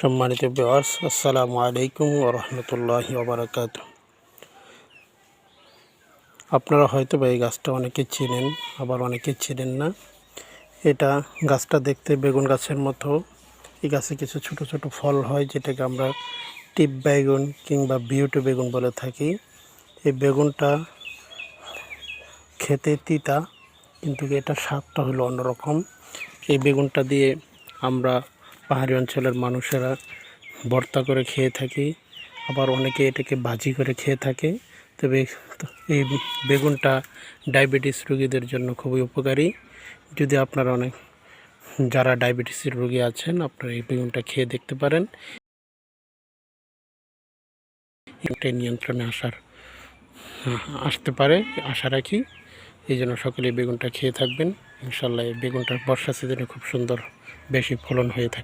সম্মানিত বিওয়ার্স আসসালামু আলাইকুম ও রহমতুল্লাহি ওবরাকাত আপনারা হয়তো বা এই গাছটা অনেকে চিনেন, আবার অনেকে চিনেন না। এটা গাছটা দেখতে বেগুন গাছের মতো। এই গাছে কিছু ছোট ছোট ফল হয়, যেটাকে আমরা টিপ বেগুন কিংবা বিউটি বেগুন বলে থাকি। এই বেগুনটা খেতে তিতা, কিন্তু এটা স্বাদটা হলো অন্যরকম। এই বেগুনটা দিয়ে আমরা পাহাড়ি অঞ্চলের মানুষেরা ভর্তা করে খেয়ে থাকি, আবার অনেকে এটাকে ভাজি করে খেয়ে থাকে। তবে এই বেগুনটা ডায়াবেটিস রোগীদের জন্য খুবই উপকারী। যদি আপনারা অনেক, যারা ডায়াবেটিসের রোগী আছেন, আপনারা এই বেগুনটা খেয়ে দেখতে পারেন। এটা নিয়ন্ত্রণে আসার, আসতে পারে, আশা রাখি। এই জন্য সকলে বেগুনটা খেয়ে থাকবেন। ইনশাল্লাহ এই বেগুনটা বর্ষা সিজনে খুব সুন্দর বেশি ফলন হয়ে থাকে।